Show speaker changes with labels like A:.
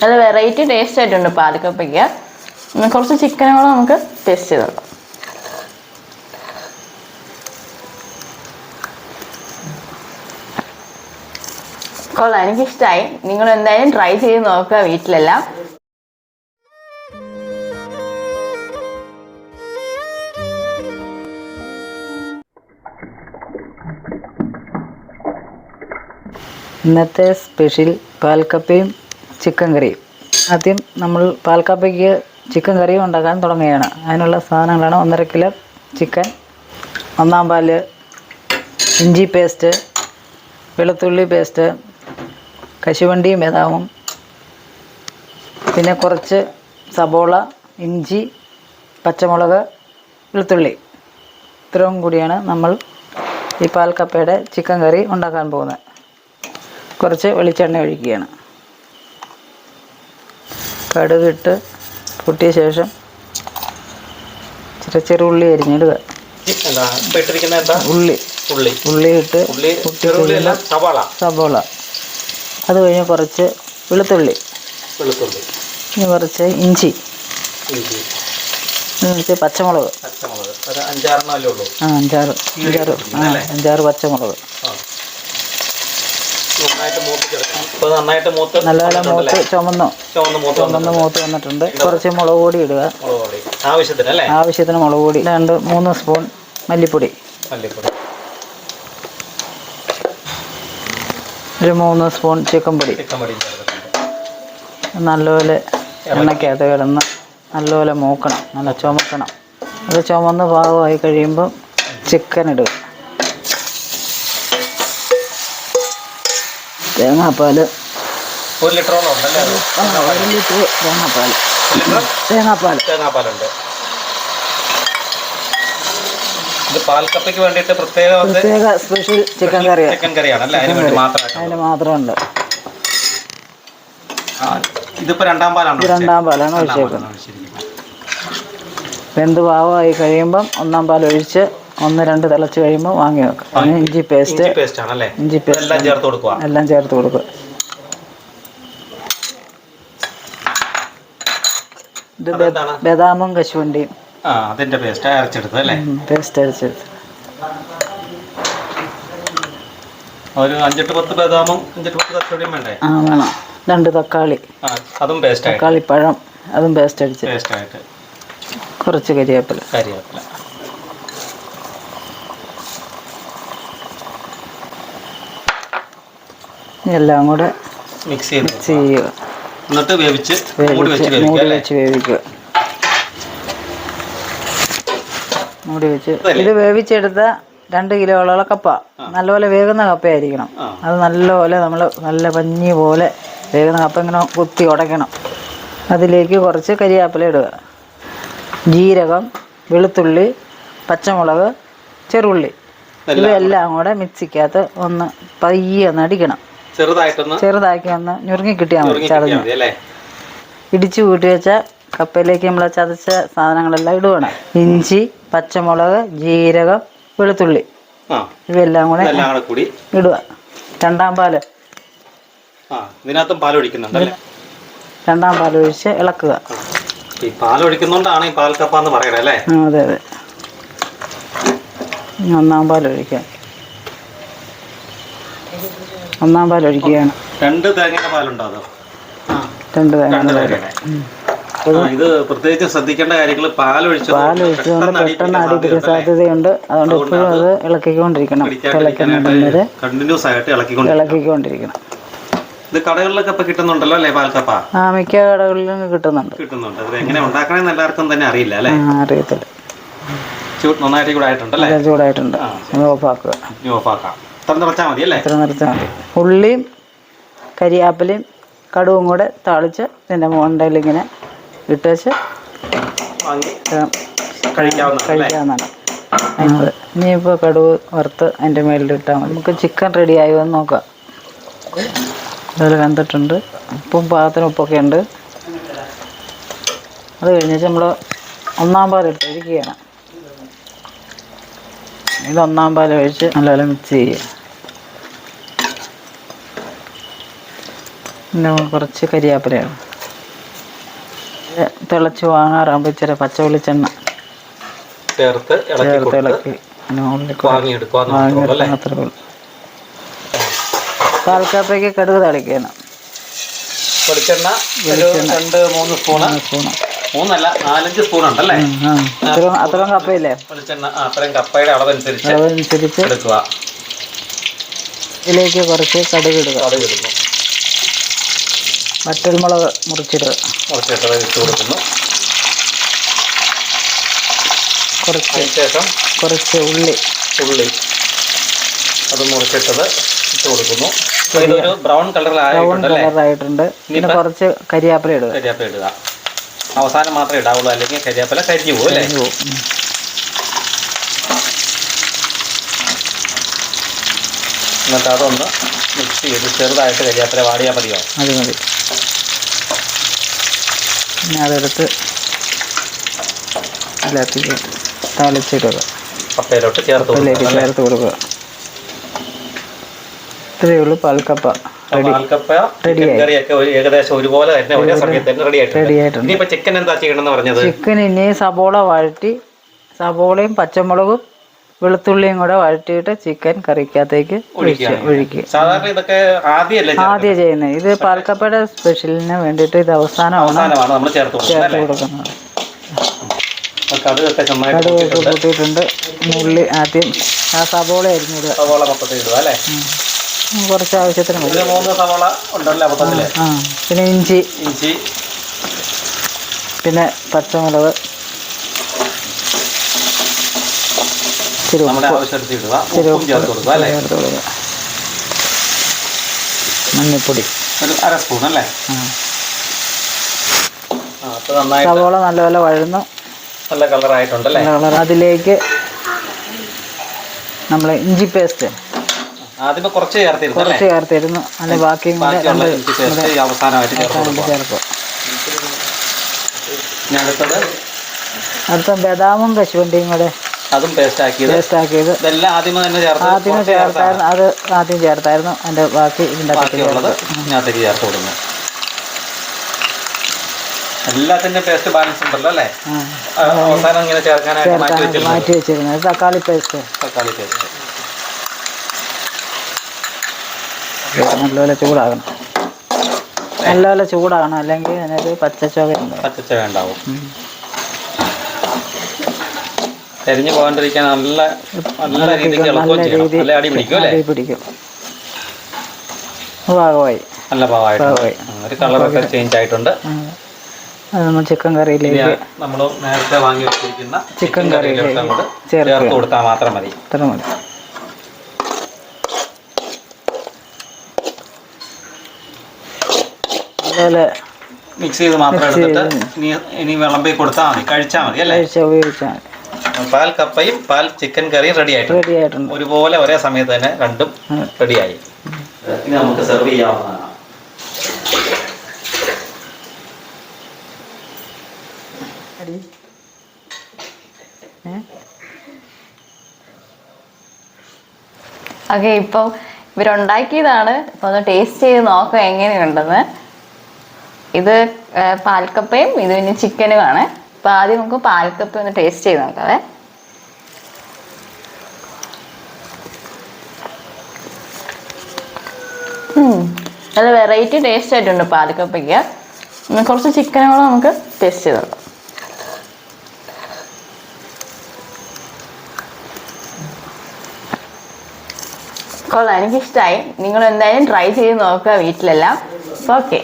A: നല്ല variety taste ആയിട്ടുണ്ട് പാലക്കപ്പയ്ക്ക്. കുറച്ച് ചിക്കനും കൂടെ നമുക്ക് ടേസ്റ്റ് ചെയ്ത് കൊള്ളാം എനിക്കിഷ്ടമായി നിങ്ങൾ എന്തായാലും ട്രൈ ചെയ്ത് നോക്കുക വീട്ടിലെല്ലാം.
B: ഇന്നത്തെ സ്പെഷ്യൽ പാൽക്കപ്പയും ചിക്കൻ കറിയും ആദ്യം നമ്മൾ പാൽക്കാപ്പയ്ക്ക് ചിക്കൻ കറി ഉണ്ടാക്കാൻ തുടങ്ങുകയാണ്. അതിനുള്ള സാധനങ്ങളാണ് ഒന്നര കിലോ ചിക്കൻ ഒന്നാം പാൽ ഇഞ്ചി പേസ്റ്റ് വെളുത്തുള്ളി പേസ്റ്റ് കശുവണ്ടിയും ബദാമും പിന്നെ കുറച്ച് സബോള ഇഞ്ചി പച്ചമുളക് വെളുത്തുള്ളി. ഇത്രയും കൂടിയാണ് നമ്മൾ ഈ പാൽക്കപ്പയുടെ ചിക്കൻ കറി ഉണ്ടാക്കാൻ പോകുന്നത്. കുറച്ച് വെളിച്ചെണ്ണ ഒഴിക്കുകയാണ്. കടുകിട്ട് പൊട്ടിയ ശേഷം ചെറിയ ചെറുള്ളി അരിഞ്ഞിടുക ഉള്ളി.
C: ഉള്ളി.
B: ഉള്ളി ഇട്ട്
C: സവാള.
B: സബോള അത് കഴിഞ്ഞ് കുറച്ച് വെളുത്തുള്ളി.
C: വെളുത്തുള്ളി.
B: ഇനി കുറച്ച് ഇഞ്ചി.
C: ഇഞ്ചി.
B: പച്ചമുളക്.
C: പച്ചമുളക്.
B: അഞ്ചാറ് അഞ്ചാറ്. പച്ചമുളക്.
C: നന്നായിട്ട് നന്നായിട്ട് മൂത്ത്
B: നല്ലപോലെ മൂത്ത്? ചുമന്നു
C: മൂത്ത്
B: ചുമന്ന്. മൂത്ത് വന്നിട്ടുണ്ട്. കുറച്ച് മുളക് പൊടി ഇടുക.
C: മുളക് പൊടി. ആവശ്യത്തിന് അല്ലേ
B: ആവശ്യത്തിന് മുളക് പൊടി. രണ്ട് മൂന്ന് സ്പൂൺ മല്ലിപ്പൊടി.
C: മല്ലിപ്പൊടി.
B: ഒരു മൂന്ന് സ്പൂൺ ചിക്കൻ പൊടി. നല്ലപോലെ എണ്ണയ്ക്കകത്ത് കിടന്ന് നല്ലപോലെ മൂക്കണം. നല്ല ചുമക്കണം. അത് ചുമന്ന് പാകമായി കഴിയുമ്പം ചിക്കൻ ഇടുക. തേങ്ങാപ്പാൽ
C: ഒരു ലിറ്ററോളം ഉണ്ടല്ലേ? അത്
B: ഒരു ലിറ്റർ തേങ്ങാപ്പാൽ തേങ്ങാപ്പാൽ
C: തേങ്ങാപ്പാലുണ്ട്. ഇത് പാൽക്കപ്പയ്ക്ക് വേണ്ടിയിട്ട് പ്രത്യേക
B: പ്രത്യേക സ്പെഷ്യൽ ചിക്കൻ കറി
C: ചിക്കൻ കറിയാണ് അല്ലേ? അതിന് വേണ്ടി
B: അതിന് മാത്രമുണ്ട്.
C: ഇതിപ്പോ രണ്ടാം പാലാണ്
B: രണ്ടാം പാലാണ് ഒഴിച്ചേക്കുന്നത്. വെന്ത് പാകമായി കഴിയുമ്പം ഒന്നാം പാൽ ഒഴിച്ച് ഒന്ന് രണ്ട് തിളച്ച് കഴിയുമ്പോൾ വാങ്ങി വെക്കാം. അതിന് ഇഞ്ചി പേസ്റ്റ്.
C: ഇഞ്ചി പേസ്റ്റ് ആണല്ലേ?
B: ഇഞ്ചി പേസ്റ്റ്
C: എല്ലാം ചേർത്ത് കൊടുക്കുക
B: എല്ലാം ചേർത്ത് കൊടുക്കുക ഇത് ബദ- ബദാമും കശുവണ്ടിയും.
C: അതിന്റെ പേസ്റ്റ് അരച്ചെടുത്ത് അല്ലേ?
B: പേസ്റ്റ് അരച്ചെടുത്ത്.
C: ഒരു അഞ്ചെട്ട് പത്ത് ബദാമും അഞ്ചെട്ട് പത്ത് കച്ചവടിയും വേണ്ടേ?
B: ആ വേണം. രണ്ട് തക്കാളി.
C: അതും പേസ്റ്റ്
B: തക്കാളി പഴം അതും പേസ്റ്റ് അടിച്ച്
C: പേസ്റ്റ് ആയിട്ട്
B: കുറച്ച് കരിയാപ്പില.
C: കരിവേപ്പില
B: എല്ലാം കൂടെ
C: മിക്സ് ചെയ്ത്
B: മിക്സ് ചെയ്യുക.
C: എന്നിട്ട് വേവിച്ച് മൂടി വെച്ച്
B: മൂടി വെച്ച് വേവിക്കുക. മൂടി വെച്ച് ഇത് വേവിച്ചെടുത്ത രണ്ട് കിലോയോളം കപ്പ. നല്ലപോലെ വേകുന്ന കപ്പയായിരിക്കണം. അത് നല്ലപോലെ നമ്മൾ നല്ല പഞ്ഞി പോലെ വേകുന്ന കപ്പ ഇങ്ങനെ കുത്തി ഉടയ്ക്കണം. അതിലേക്ക് കുറച്ച് കരിയാപ്പില ഇടുക. ജീരകം വെളുത്തുള്ളി പച്ചമുളക് ചെറുള്ളി. ഇവയെല്ലാം കൂടെ മിക്സിക്കകത്ത് ഒന്ന് പയ്യെ ഒന്ന് അടിക്കണം.
C: ചെറുതായിട്ടൊന്ന്
B: ചെറുതാക്കി ഒന്ന് ഞുറുങ്ങി കിട്ടിയാൽ മതി ചതഞ്ഞ് ഇടിച്ചു കൂട്ടി വെച്ച കപ്പയിലേക്ക് നമ്മൾ ചതച്ച സാധനങ്ങളെല്ലാം ഇടുകയാണ് ഇഞ്ചി പച്ചമുളക് ജീരകം വെളുത്തുള്ളി. ഇവയെല്ലാം കൂടെ
C: കൂടി
B: ഇടുക രണ്ടാം
C: പാൽ. ഇതിനകത്തും പാൽ ഒഴിക്കുന്നുണ്ടല്ലേ
B: രണ്ടാം പാൽ ഒഴിച്ച് ഇളക്കുക.
C: ഈ പാൽ ഒഴിക്കുന്നോണ്ടാണ് ഈ പാൽക്കപ്പ എന്ന് പറയണേ അല്ലേ?
B: അതെ അതെ. ഒന്നാം പാൽ ഒഴിക്കാം. ഒന്നാം പാൽ ഒഴിക്കുകയാണ്.
C: രണ്ട് തേങ്ങയുടെ പാലുണ്ടോ അതോ?
B: രണ്ട് തേങ്ങ
C: ഇത് പ്രത്യേകിച്ച് ശ്രദ്ധിക്കേണ്ട കാര്യങ്ങൾ പാൽ
B: ഒഴിച്ചുകൊണ്ട് പെട്ടെന്ന് അടി പിടിക്കാൻ സാധ്യതയുണ്ട്. അതുകൊണ്ട് എപ്പോഴും അത് ഇളക്കിക്കൊണ്ടിരിക്കണം. തിളയ്ക്കുന്നുണ്ടെങ്കിൽ
C: കണ്ടിന്യൂസ് ആയിട്ട് ഇളക്കിക്കൊണ്ട്
B: ഇളക്കിക്കൊണ്ടിരിക്കണം.
C: ഇത് കടകളിലൊക്കെ ഇപ്പൊ കിട്ടുന്നുണ്ടല്ലോ അല്ലേ പാൽക്കപ്പ?
B: ആ മിക്ക കടകളിലും കിട്ടുന്നുണ്ട്.
C: കിട്ടുന്നുണ്ട്. അത് എങ്ങനെ ഉണ്ടാക്കണമെന്ന് എല്ലാവർക്കും തന്നെ അറിയില്ല അല്ലേ?
B: ആ അറിയത്തില്ല.
C: ചൂട് നന്നായിട്ട് ചൂടായിട്ടുണ്ട്. അല്ലേ
B: ഇത് ചൂടായിട്ടുണ്ട് ഓഫാക്കുക
C: ഓഫാക്കാം. ഇത്ര നിറച്ചാൽ മതി അല്ലേ?
B: ഇത്ര മതി. ഉള്ളിയും കരിയാപ്പിലയും കടുവും കൂടെ താളിച്ച് ഇതിന്റെ മുണ്ടയിൽ ഇങ്ങനെ ഇട്ട് വെച്ച്
C: വാങ്ങി
B: ഏ,
C: കഴിക്കാവുന്നതാണ്
B: അതെ ഇനിയിപ്പോൾ കടുവ് വറുത്ത് അതിന്റെ മേളിൽ ഇട്ടാൽ മതി. നമുക്ക് ചിക്കൻ റെഡി ആയോ എന്ന് നോക്കാം. അതുപോലെ വെന്തിട്ടുണ്ട്. ഉപ്പും പാകത്തിന് ഉപ്പൊക്കെ ഉണ്ട്. അത് കഴിഞ്ഞിട്ട് നമ്മൾ ഒന്നാം പാൽ ഇട്ട് ഒഴിക്കുകയാണ് ഇത് ഒന്നാം പാൽ ഒഴിച്ച് നല്ലപോലെ മിക്സ് ചെയ്യുക. കുറച്ച് കരിയാപ്പിലയാണ്. തിളച്ച് വാങ്ങാറാകുമ്പോൾ ഇച്ചിരി പച്ച വെളിച്ചെണ്ണ.
C: ചേർത്ത്
B: ചേർത്ത് ഇളക്കി.
C: വാങ്ങിയെടുക്കുക
B: അത്രേ ഉള്ളൂ പാൽക്കാപ്പയ്ക്ക് കടുക് തളിക്കണം
C: വെളിച്ചെണ്ണ ഒരു രണ്ട് മൂന്ന് സ്പൂണ്. മൂന്നല്ല നാലഞ്ച് സ്പൂൺ ഉണ്ടല്ലേ?
B: ആ അത്രയും അത്രയും കപ്പയില്ലേ?
C: വെളിച്ചെണ്ണ ആ, അത്രയും കപ്പയുടെ അളവനുസരിച്ച്
B: അതനുസരിച്ച്
C: എടുക്കുക.
B: ഇതിലേക്ക് കുറച്ച് കടുക് ഇടുക.
C: കടുക് ഇടുന്നു
B: വറ്റൽമുളക് മുളക്
C: മുറിച്ചിട്ട് ഇട്ട് കൊടുക്കുന്നു.
B: കുറച്ച്
C: ശേഷം
B: കുറച്ച് ഉള്ളി.
C: ഉള്ളി അത് മുറിച്ചിട്ടത് ഇട്ട് കൊടുക്കുന്നു. ഇതൊരു ബ്രൗൺ
B: കളർ
C: ആയിട്ടുണ്ട്
B: കളറായിട്ടുണ്ട്. പിന്നെ കുറച്ച് കരിയാപ്പില ഇടുക.
C: കരിയാപ്പില ഇടുക. അവസാനം മാത്രമേ ഇടാവുള്ളൂ അല്ലെങ്കിൽ കരിയാപ്പില കരിഞ്ഞു പോകും അല്ലേ
B: കരിഞ്ഞു പോകും. ഉം.
C: എന്നിട്ട് അതൊന്ന് മിക്സ് ചെയ്ത് ചെറുതായിട്ട് കരിയാപ്പില വാടിയാൽ മതിയോ?
B: അത് മതി. പിന്നെ അതെടുത്ത് അതിലേക്ക് തളിച്ചിടുക.
C: കപ്പയിലോട്ട് ചേർത്ത് അല്ലേ?
B: ചേർത്ത് കൊടുക്കുക. ഇത്രയേ ഉള്ളൂ പാൽക്കപ്പ
C: പാൽക്കപ്പ കറിയൊക്കെ ഏകദേശം ഒരുപോലെ തന്നെ ഒരേ സമയത്ത് തന്നെ റെഡി
B: റെഡി ആയിട്ടുണ്ട്.
C: ഇനിയിപ്പോ ചിക്കൻ എന്താ ചെയ്യണമെന്ന് പറഞ്ഞത്?
B: ചിക്കൻ ഇനി സബോള വഴറ്റി സബോളയും പച്ചമുളകും വെളുത്തുള്ളിയും കൂടെ വഴറ്റിയിട്ട് ചിക്കൻ കറിക്കകത്തേക്ക് ഒഴിക്കുക.
C: സാധാരണ ഇതൊക്കെ?
B: ആദ്യം ചെയ്യുന്നത്? ഇത് പാൽക്കപ്പയുടെ സ്പെഷ്യലിന് വേണ്ടിയിട്ട് ഇത് അവസാനമാണ്.
C: ചേർത്ത് കൊടുക്കുന്നത് കടുകൊക്കെ
B: കൂട്ടിയിട്ടുണ്ട് ഉള്ളി ആദ്യം ആ സബോള അരിഞ്ഞിടുക
C: സബോള അല്ലേ.
B: കുറച്ച് ആവശ്യത്തിന് മതി.
C: സവാള ഉണ്ടല്ലേ
B: ആ. പിന്നെ ഇഞ്ചി.
C: ഇഞ്ചി.
B: പിന്നെ പച്ചമുളക് ഇച്ചിരി
C: നമ്മുടെ
B: ഉപ്പ്
C: ആവശ്യത്തിന് ഇടുക
B: ഇച്ചിരി
C: ഉപ്പും ചേർത്ത് കൊടുക്കുക അല്ലേ
B: മഞ്ഞൾപ്പൊടി
C: ഒരു അര സ്പൂൺ അല്ലേ?
B: സവോള നല്ലപോലെ വഴന്നു
C: നല്ല കളറായിട്ടുണ്ടല്ലേ
B: കളർ അതിലേക്ക് നമ്മൾ ഇഞ്ചി പേസ്റ്റ്.
C: കുറച്ച് ചേർത്തിരുന്നു. അല്ലേ ബാക്കി
B: അടുത്ത ബദാമും കശുവണ്ടിയും കൂടെ.
C: അതും പേസ്റ്റ് ആക്കിയത്.
B: പേസ്റ്റ് ആക്കിയത്.
C: ഇതെല്ലാം ആദ്യമേ തന്നെ ചേർത്ത്
B: ആദ്യമേ ചേർത്തായിരുന്നു. അത് ആദ്യം ചേർത്തായിരുന്നു. അതിന്റെ ബാക്കി ഇതിന്റെ
C: ബാക്കിയുള്ളത്
B: ചേർത്ത്.
C: ഇതിനകത്തേക്ക് ചേർത്ത് കൊടുക്കുന്നു. എല്ലാത്തിന്റെ പേസ്റ്റ് ബാലൻസ് ഉണ്ടല്ലോ അല്ലേ? അവസാനം ഇങ്ങനെ ചേർക്കാനായിട്ട് മാറ്റി വെച്ചിരുന്നത്.
B: മാറ്റി വെച്ചിരുന്നത്. തക്കാളി പേസ്റ്റ്
C: തക്കാളി പേസ്റ്റ്
B: നല്ലപോലെ ചൂടാകണം. നല്ലപോലെ ചൂടാകണം. അല്ലെങ്കിൽ അതിനൊരു പച്ചച്ചോക ഉണ്ടാവും.
C: കരിഞ്ഞു പോകാണ്ടിരിക്കാൻ നല്ല നല്ല രീതിക്ക്
B: നല്ല
C: ഇളക്കുകയും ചെയ്യണം.
B: രീതി
C: നല്ല അടി പിടിക്കും അല്ലേ?
B: പിടിക്കും. ഭാഗമായി
C: നല്ല. ഒരു കളറൊക്കെ ചേഞ്ച് ആയിട്ടുണ്ട്.
B: നമ്മൾ ചിക്കൻ കറിയിലേക്ക്
C: നമ്മൾ നേരത്തെ വാങ്ങി വെച്ചിരിക്കുന്ന
B: ചിക്കൻ കറിയിലേക്ക്
C: ചേർത്ത് കൊടുത്താൽ മാത്രം മതി.
B: ഇത്ര മതി. അതുപോലെ
C: മിക്സ് ചെയ്ത് മാത്രം എടുത്തിട്ട് ഇനി ഇനി വിളമ്പി കൊടുത്താൽ മതി. കഴിച്ചാൽ മതി അല്ലേ?
B: ഉപയോഗിച്ചാൽ ഉപയോഗിച്ചാൽ
C: പാൽ കപ്പയും പാൽ ചിക്കൻ കറിയും റെഡി ആയിട്ടുണ്ട്.
B: റെഡി ആയിട്ടുണ്ട്.
C: ഒരുപോലെ ഒരേ സമയത്ത് തന്നെ രണ്ടും. റെഡിയായി ഇനി നമുക്ക് സെർവ് ചെയ്യാവുന്നതാണ്?
A: ഓക്കെ ഇപ്പം ഇവരുണ്ടാക്കിയതാണ്. ഇപ്പൊ ഒന്ന് ടേസ്റ്റ് ചെയ്ത് നോക്കാം എങ്ങനെയുണ്ടെന്ന്. ഇത് പാൽക്കപ്പയും ഇത് പിന്നെ ചിക്കനുമാണ്. അപ്പൊ ആദ്യം നമുക്ക് പാൽക്കപ്പ ഒന്ന് ടേസ്റ്റ് ചെയ്ത് നോക്കാവേ. നല്ല വെറൈറ്റി ടേസ്റ്റ് ആയിട്ടുണ്ട് പാലക്കപ്പയ്ക്ക്. കുറച്ച് ചിക്കനും നമുക്ക് ടേസ്റ്റ് ചെയ്ത് നോക്കാം. കൊള്ളാം എനിക്കിഷ്ടമായി നിങ്ങൾ എന്തായാലും ട്രൈ ചെയ്ത് നോക്കുക വീട്ടിലെല്ലാം. ഓക്കെ